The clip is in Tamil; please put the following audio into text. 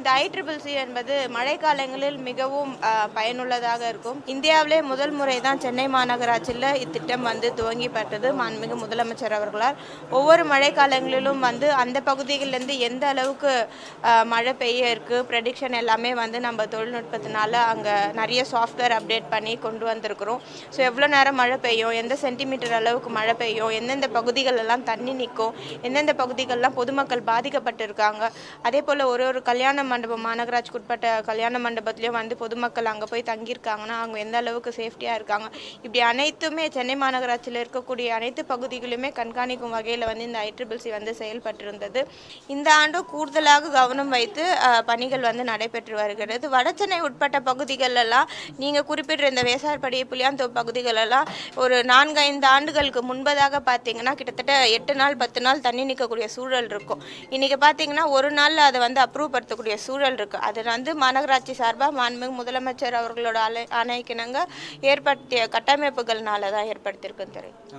இந்த ஐட்ரிபிள்சி என்பது மழைக்காலங்களில் மிகவும் பயனுள்ளதாக இருக்கும். இந்தியாவிலே முதல் முறை தான் சென்னை மாநகராட்சியில் இத்திட்டம் வந்து துவங்கிப்பட்டது மாண்புமிகு முதலமைச்சர் அவர்களால். ஒவ்வொரு மழைக்காலங்களிலும் வந்து அந்த பகுதிகளிலேருந்து எந்த அளவுக்கு மழை பெய்ய இருக்குது ப்ரெடிக்ஷன் எல்லாமே வந்து நம்ம தொழில்நுட்பத்தினால அங்கே நிறைய சாஃப்ட்வேர் அப்டேட் பண்ணி கொண்டு வந்திருக்கிறோம். ஸோ எவ்வளோ நேரம் மழை பெய்யும் எந்த சென்டிமீட்டர் அளவுக்கு மழை பெய்யும் எந்தெந்த பகுதிகள் எல்லாம் தண்ணி நிற்கும் எந்தெந்த பகுதிகளெலாம் பொதுமக்கள் பாதிக்கப்பட்டிருக்காங்க அதே போல் ஒரு ஒரு கல்யாணம் மண்டபம் மாநகராட்சிக்கு உட்பட்ட கல்யாண மண்டபத்துலேயும் வந்து பொதுமக்கள் அங்கே போய் தங்கியிருக்காங்கன்னா அவங்க எந்த அளவுக்கு சேஃப்டியாக இருக்காங்க? இப்படி அனைத்துமே சென்னை மாநகராட்சியில் இருக்கக்கூடிய அனைத்து பகுதிகளுமே கண்காணிக்கும் வகையில் வந்து இந்த ஐட்ரிபிள்சி வந்து செயல்பட்டிருந்தது. இந்த ஆண்டும் கூடுதலாக கவனம் வைத்து பணிகள் வந்து நடைபெற்று வருகிறது. வடசென்னை உட்பட்ட பகுதிகளெல்லாம் நீங்கள் குறிப்பிட்ட இந்த வேசார்படி புளியாந்தோப்பு பகுதிகளெல்லாம் ஒரு நான்கு ஐந்து ஆண்டுகளுக்கு முன்பதாக பார்த்தீங்கன்னா கிட்டத்தட்ட எட்டு நாள் பத்து நாள் தண்ணி நிற்கக்கூடிய சூழல் இருக்கும். இன்றைக்கி பார்த்தீங்கன்னா ஒரு நாளில் அதை வந்து அப்ரூவ் படுத்தக்கூடிய சூழல் இருக்குது அது வந்து மாநகராட்சி சார்பாக மாண்புமிகு முதலமைச்சர் அவர்களோட அலை ஆணைக்கிணங்க ஏற்படுத்திய கட்டமைப்புகள்னால தான் ஏற்படுத்தியிருக்குன்னு தெரியும்